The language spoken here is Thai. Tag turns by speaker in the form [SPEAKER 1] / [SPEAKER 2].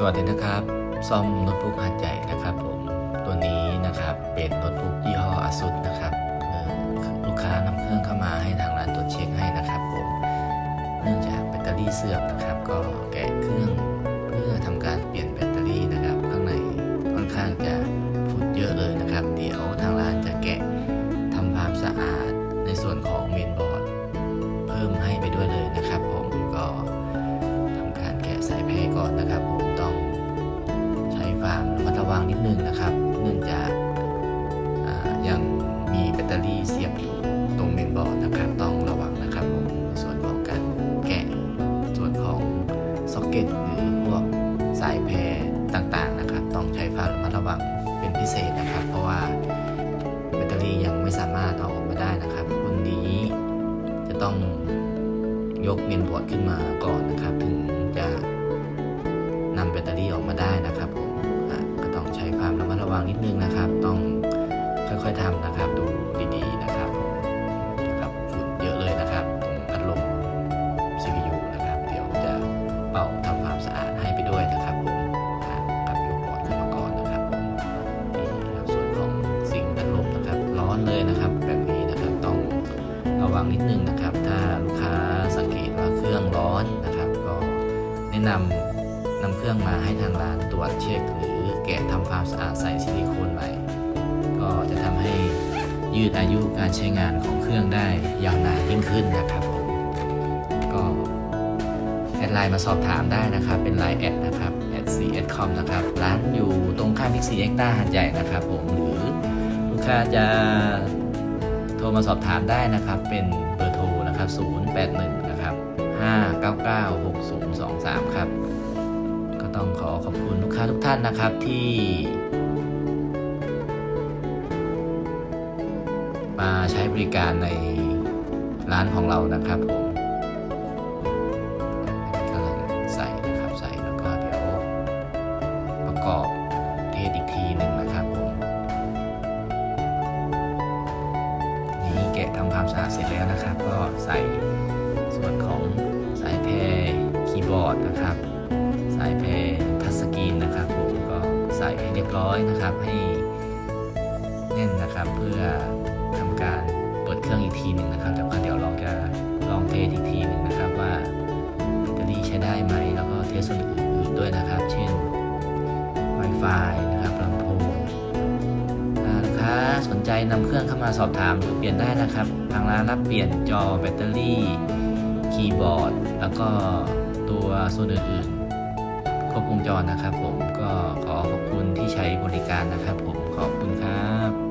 [SPEAKER 1] สวัสดีนะครับ ซ่อมโน้ตบุ๊กหัดใหญ่นะครับผมตัวนี้นะครับเป็นโน้ตบุ๊กยี่ห้อ ASUS นะครับลูกค้านำเครื่องเข้ามาให้ทางร้านตรวจเช็คให้นะครับผมเนื่องจากแบตเตอรี่เสื่อมนะครับ ก็แกะเครื่องเพื่อทำการเปลี่ยนแบตเตอรี่นะครับ ข้างในค่อนข้างจะฝุ่นเยอะเลยนะครับ เดี๋ยวทางร้านจะแกะทำความสะอาดในส่วนของเมนบอร์ดเพิ่มให้ไปด้วยเลยนะครับ ผมก็ทำการแกะสายแพรก่อนนะครับผมังนิดนึงนะครับ เนื่องจากยังมีแบตเตอรี่เสียบอยู่ตรงเมนบอร์ดนะครับต้องระวังนะครับผมส่วนของการแกะส่วนของซ็อกเก็ตหรือพวกสายแพรต่างๆนะครับ ต้องใช้ความระมัดระวังเป็นพิเศษนะครับ เพราะว่าแบตเตอรี่ยังไม่สามารถเอาออกมาได้นะครับรุ่นนี้จะต้องยกเมนบอร์ดขึ้นมาก่อนนะครับถึง ทำนะครับ ดูดีๆนะครับนะครับฝุ่นเยอะเลยนะครับ ตรงพัดลม CPU นะครับ เดี๋ยวจะเป่าทำความสะอาดให้ไปด้วยนะครับผมอะครับยกบอร์ดขึ้นมาก่อนนะครับผมนี่ครับส่วนของซิงพัดลมนะครับ ร้อนเลยนะครับ แบบนี้นะครับต้องระวังนิดนึงนะครับ ถ้าลูกค้าสังเกตว่าเครื่องร้อนนะครับ ก็แนะนำนำเครื่องมาให้ทางร้านตรวจเช็คหรือแกะทำความสะอาดใส่ซิลิโคนใหม่ ก็จะทำให้ยืดอายุการใช้งานของเครื่องได้ยาวนานยิ่งขึ้นนะครับผมก็แอดไลน์มาสอบถามได้นะครับ เป็นไลน์แอดนะครับแอด cs.com นะครับ ร้านอยู่ตรงข้ามพิกซีเอ็กต้าหัดใหญ่นะครับผมหรือลูกค้าจะโทรมาสอบถามได้นะครับ เป็นเบอร์โทรนะครับ 081 นะครับ 599 6023 ครับ ก็ต้องขอขอบคุณลูกค้าทุกท่านนะครับที่ มาใช้บริการในร้านของเรานะครับผมกำลังใส่นะครับใส่แล้วก็เดี๋ยวประกอบเทสอีกทีหนึ่งนะครับผมนี้แกะทำความสะอาดเสร็จแล้วนะครับ ก็ใส่ส่วนของสายแพรคีย์บอร์ดนะครับ สายแพรทัชสกรีนนะครับผมก็ใส่ให้เรียบร้อยนะครับให้แน่นนะครับเพื่อ ทีหนึ่งนะครับแล้วก็เดี๋ยวเราจะลองเทสอีกทีหนึ่งนะครับว่าแบตเตอรี่ใช้ได้ไหม แล้วก็เทสส่วนอื่นๆด้วยนะครับ เช่น Wi-Fi นะครับลำโพงถ้าลูกค้าสนใจนำเครื่องเข้ามาสอบถามหรือเปลี่ยนได้นะครับ ทางร้านรับเปลี่ยนจอแบตเตอรี่คีย์บอร์ด แล้วก็ตัวส่วนอื่นๆครบวงจรนะครับ ผมก็ขอขอบคุณที่ใช้บริการนะครับ ผมขอบคุณครับ